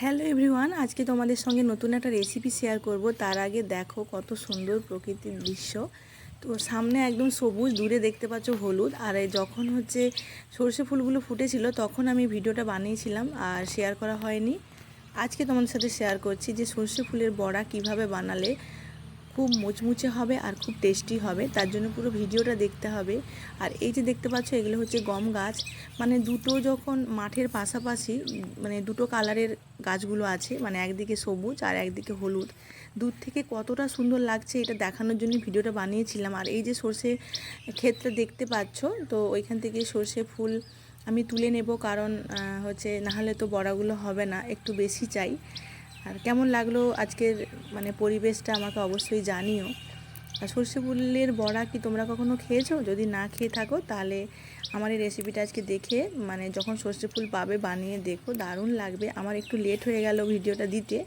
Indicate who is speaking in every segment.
Speaker 1: Hello everyone, আজকে তোমাদের সঙ্গে নতুন একটা রেসিপি শেয়ার করব। তার আগে দেখো কত সুন্দর প্রকৃতির দৃশ্য। তো সামনে একদম সবুজ, দূরে দেখতে পাচ্ছ হলুদ। আর যখন হচ্ছে সর্ষে ফুলগুলো ফুটেছিল, তখন আমি ভিডিওটা বানিয়েছিলাম আর শেয়ার করা হয়নি। আজকে তোমাদের সাথে শেয়ার করছি যে সর্ষে ফুলের বড়া কীভাবে বানালে খুব মুচমুচে হবে আর খুব টেস্টি হবে। তার জন্য পুরো ভিডিওটা দেখতে হবে। আর এই যে দেখতে পাচ্ছ, এগুলো হচ্ছে গম গাছ। মানে দুটো যখন মাঠের পাশাপাশি মানে দুটো কালারের গাছগুলো আছে মানে একদিকে সবুজ আর একদিকে হলুদ। দূর থেকে কতটা সুন্দর লাগছে এটা দেখানোর জন্য ভিডিওটা বানিয়েছিলাম। আর এই যে সর্ষে ক্ষেত্রে দেখতে পাচ্ছ, তো ওইখান থেকে সর্ষে ফুল আমি তুলে নেব কারণ হচ্ছে নাহলে তো বড়াগুলো হবে না, একটু বেশি চাই। আর কেমন লাগল আজকের মানে পরিবেশটা আমাকে অবশ্যই জানিও। আর সর্ষে ফুলের বড়া কি তোমরা কখনো খেয়েছো? যদি না খেয়ে থাকো, তাহলে আমার এই রেসিপিটা আজকে দেখে মানে যখন সর্ষে ফুল পাবে বানিয়ে দেখো, দারুণ লাগবে। আমার একটু লেট হয়ে গেল ভিডিওটা দিতে।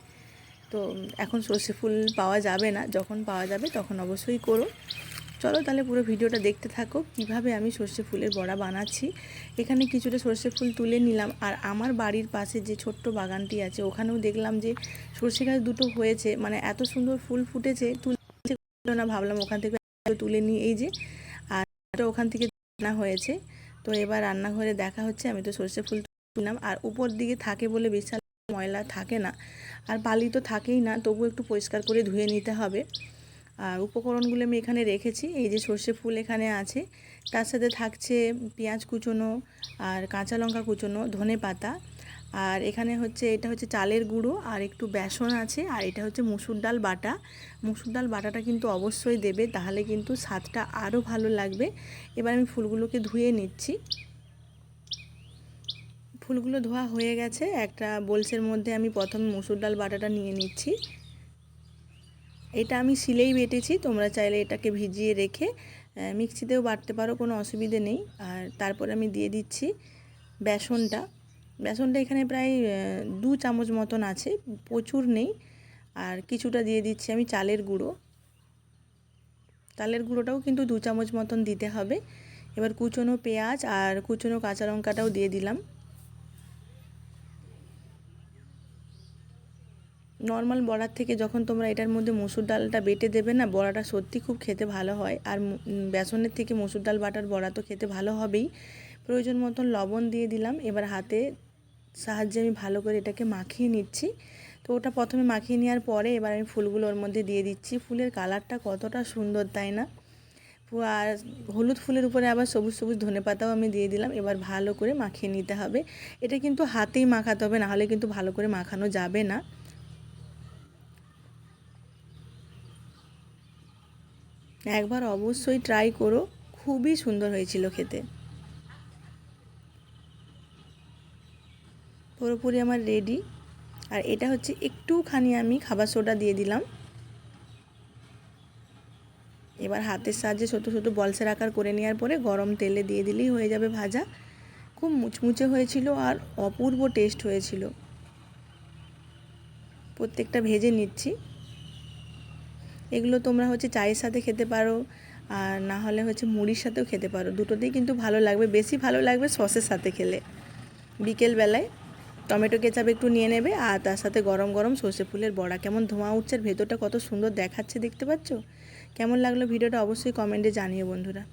Speaker 1: তো এখন সর্ষে ফুল পাওয়া যাবে না। যখন পাওয়া যাবে তখন অবশ্যই করো। চলো তাহলে পুরো ভিডিওটা দেখতে থাকো, কীভাবে আমি সর্ষে ফুলের বড়া বানাচ্ছি। এখানে কিছুটা সর্ষে ফুল তুলে নিলাম, আর আমার বাড়ির পাশে যে ছোট্ট বাগানটি আছে, ওখানেও দেখলাম যে সর্ষে গাছ দুটো হয়েছে মানে এত সুন্দর ফুল ফুটেছে তুলে না, ভাবলাম ওখান থেকে তুলে নিই, এই যে। আর ওখান থেকে রান্না হয়েছে, তো এবার রান্নাঘরে দেখা হচ্ছে, আমি তো সর্ষে ফুল তুললাম, আর উপর দিকে থাকে বলে বিশাল ময়লা থাকে না, আর বালি তো থাকেই না তবু একটু পরিষ্কার করে ধুয়ে নিতে হবে। আর উপকরণগুলো আমি এখানে রেখেছি, এই যে সর্ষে ফুল এখানে আছে। তার সাথে থাকছে পেঁয়াজ কুচোনো আর কাঁচা লঙ্কা কুচোনো, ধনে পাতা। আর এখানে হচ্ছে, এটা হচ্ছে চালের গুঁড়ো আর একটু বেসন আছে আর এটা হচ্ছে মুসুর ডাল বাটা। মুসুর ডাল বাটাটা কিন্তু অবশ্যই দেবে, তাহলে কিন্তু স্বাদটা আরও ভালো লাগবে। এবার আমি ফুলগুলোকে ধুয়ে নিচ্ছি। ফুলগুলো ধোয়া হয়ে গেছে, একটা বোলসের মধ্যে আমি প্রথমে মুসুর ডাল বাটাটা নিয়ে নিচ্ছি। এটা আমি শিলেই বেটেছি, তোমরা চাইলে এটাকে ভিজিয়ে রেখে মিক্সিতেও বাটতে পারো, কোনো অসুবিধে নেই। আর তারপর আমি দিয়ে দিচ্ছি বেসনটা। বেসনটা এখানে প্রায় দু চামচ মতন আছে, প্রচুর নেই। আর কিছুটা দিয়ে দিচ্ছি আমি চালের গুঁড়ো। চালের গুঁড়োটাও কিন্তু দু চামচ মতন দিতে হবে। এবার কুচনো পেঁয়াজ আর কুচনো কাঁচা লঙ্কাটাও দিয়ে দিলাম। নর্মাল বড়ার থেকে যখন তোমরা এটার মধ্যে মসুর ডালটা বেটে দেবে না, বড়াটা সত্যি খুব খেতে ভালো হয়। আর বেসনের থেকে মসুর ডাল বাটার বড়া তো খেতে ভালো হবেই। প্রয়োজন মতন লবণ দিয়ে দিলাম। এবার হাতে সাহায্যে আমি ভালো করে এটাকে মাখিয়ে নিচ্ছি। তো ওটা প্রথমে মাখিয়ে নেওয়ার পরে এবার আমি ফুলগুলো ওর মধ্যে দিয়ে দিচ্ছি। ফুলের কালারটা কতটা সুন্দর তাই না? আর হলুদ ফুলের উপরে আবার সবুজ সবুজ ধনে পাতাও আমি দিয়ে দিলাম। এবার ভালো করে মাখিয়ে নিতে হবে। এটা কিন্তু হাতেই মাখাতে হবে নাহলে কিন্তু ভালো করে মাখানো যাবে না। একবার অবশ্যই ট্রাই করো। খুবই সুন্দর হয়েছিল খেতে। পুরোপুরি আমার রেডি আর এটা হচ্ছে একটুখানি আমি খাবার সোডা দিয়ে দিলাম। এবার হাতের সাহায্যে ছোটো ছোটো বলসের আকার করে নেওয়ার পরে গরম তেলে দিয়ে দিলেই হয়ে যাবে ভাজা। খুব মুচমুচে হয়েছিল আর অপূর্ব টেস্ট হয়েছিল। প্রত্যেকটা ভেজে নিচ্ছি। এগুলো তোমরা হচ্ছে চায়ের সাথে খেতে পারো, আর না হলে হচ্ছে মুড়ির সাথেও খেতে পারো। দুটোতেই কিন্তু ভালো লাগবে, বেশি ভালো লাগবে সসের সাথে খেলে। বিকেলবেলায় টমেটো কেচাপ একটু নিয়ে নেবে, আর তার সাথে গরম গরম সর্ষে ফুলের বড়া। কেমন ধোঁয়া উঠছে আর ভেতরটা কত সুন্দর দেখাচ্ছে, দেখতে পাচ্ছ? কেমন লাগল ভিডিওটা অবশ্যই কমেন্টে জানিও বন্ধুরা।